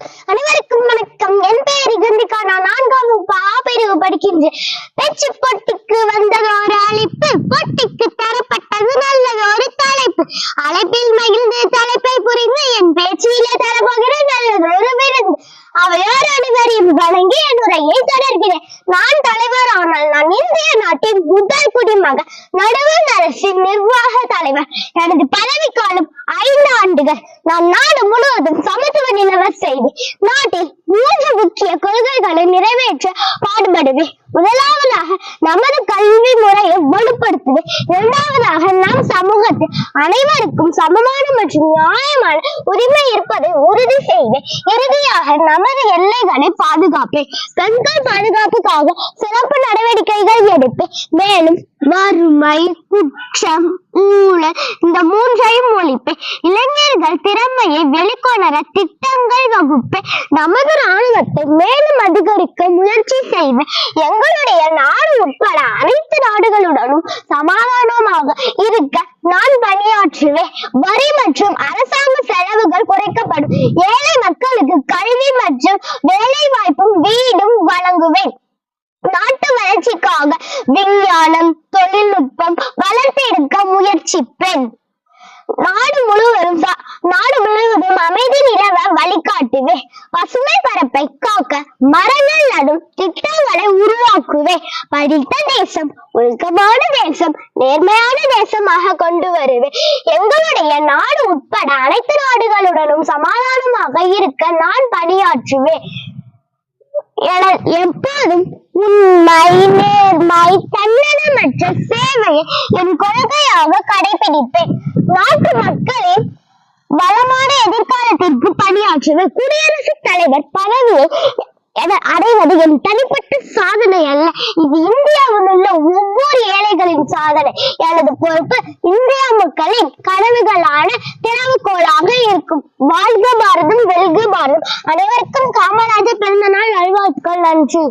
அனைவருக்கும் வணக்கம். என் பெயர் இகந்திகா நான் நான்காம் வகுப்பு ஆ பிரிவு படிக்கின்றேன் பேச்சு போட்டிக்கு வந்தது ஒரு அழைப்பு போட்டிக்கு தரப்பட்டது நல்லது. ஒரு தலைப்பு. அழைப்பில் மகிழ்ந்து தலைப்பை புரிந்து என் பேச்சிலே தரப்போகிற நல்லது. ஒரு விருந்து. அவையோர் அனைவரையும் வழங்கி என் உரையை தொடர்கிறேன். நான் தலைவர் ஆனால் நான் இந்திய நாட்டின் முதல் குடிமகன் நடுவர் அரசின் நிர்வாக தலைவர். எனது பதவிக்காலம் ஐந்து நாம் நாடு முழுவதும் சமத்துவ நிலவ செய்து நாட்டில் மூன்று முக்கிய கொள்கைகளை நிறைவேற்ற பாடுபடுவேன். முதலாவதாக நமது கல்வி முறையை வலுப்படுத்துவேன். இரண்டாவதாக நம் சமூகத்தில் அனைவருக்கும் சமமான மற்றும் நியாயமான உரிமை இருப்பதை உறுதி செய்வேன். இறுதியாக நமது எல்லைகளை பாதுகாப்பேன். பெண்கள் பாதுகாப்புக்காக சிறப்பு நடவடிக்கைகள் எடுப்பேன். மேலும் வறுமை குற்றம் ஊழல் இந்த மூன்றையும் ஒழிப்பேன். உண்மையை வெளிக்கொணர திட்டங்கள் வகுப்பேன். நமது ராணுவத்தை மேலும் அதிகரிக்க முயற்சி செய்வேன். எங்களுடைய நாடு உட்பட அனைத்து நாடுகளுடனும் சமாதானமாக இருக்க நான் பணியாற்றுவேன். வரி மற்றும் அரசாங்க செலவுகள் குறைக்கப்படும். ஏழை மக்களுக்கு கல்வி மற்றும் வேலை வாய்ப்பும் வீடும் வழங்குவேன். நாட்டு வளர்ச்சிக்காக விஞ்ஞானம் தொழில்நுட்பம் பரப்பை காக்க மரங்கள் நடும் திட்டங்களை உருவாக்குவேன் படித்த தேசம் ஒழுக்கமான தேசம் நேர்மையான தேசமாக கொண்டு வருவேன் எங்களுடைய நாடு உட்பட அனைத்து நாடுகளுடனும் சமாதானமாக இருக்க நான் பணியாற்றுவேன் எப்போதும் உண்மை நேர்மை தன்னலமற்ற சேவையை என் கொள்கையாக கடைபிடிப்பேன். நாட்டு மக்களின் வளமான எதிர்காலத்திற்கு பணியாற்றுவேன் குடியரசு தலைவர் பதவியை அடைவது என் தனிப்பட்ட சாதனை அல்ல. இது இந்தியாவில் உள்ள ஒவ்வொரு ஏழைகளின் சாதனை. எனது பொறுப்பு இந்தியா மக்களின் கனவுகளான திறவுகோளாக இருக்கும். வாழ்க பாரதம் வெல்க பாரதம். அனைவருக்கும் காமராஜர் பிறந்த நாள் நல்வாழ்த்துக்கள். நன்றி.